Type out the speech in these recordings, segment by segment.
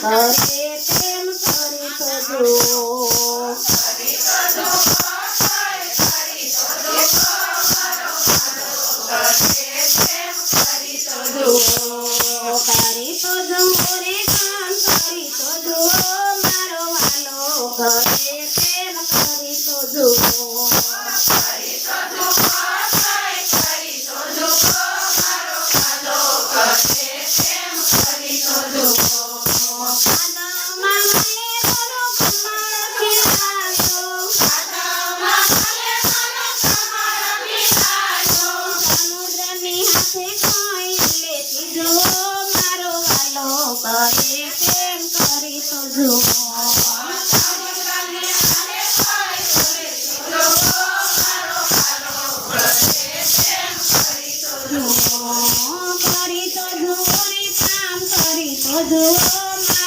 કરે તેમ કરી શોધો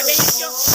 É bem.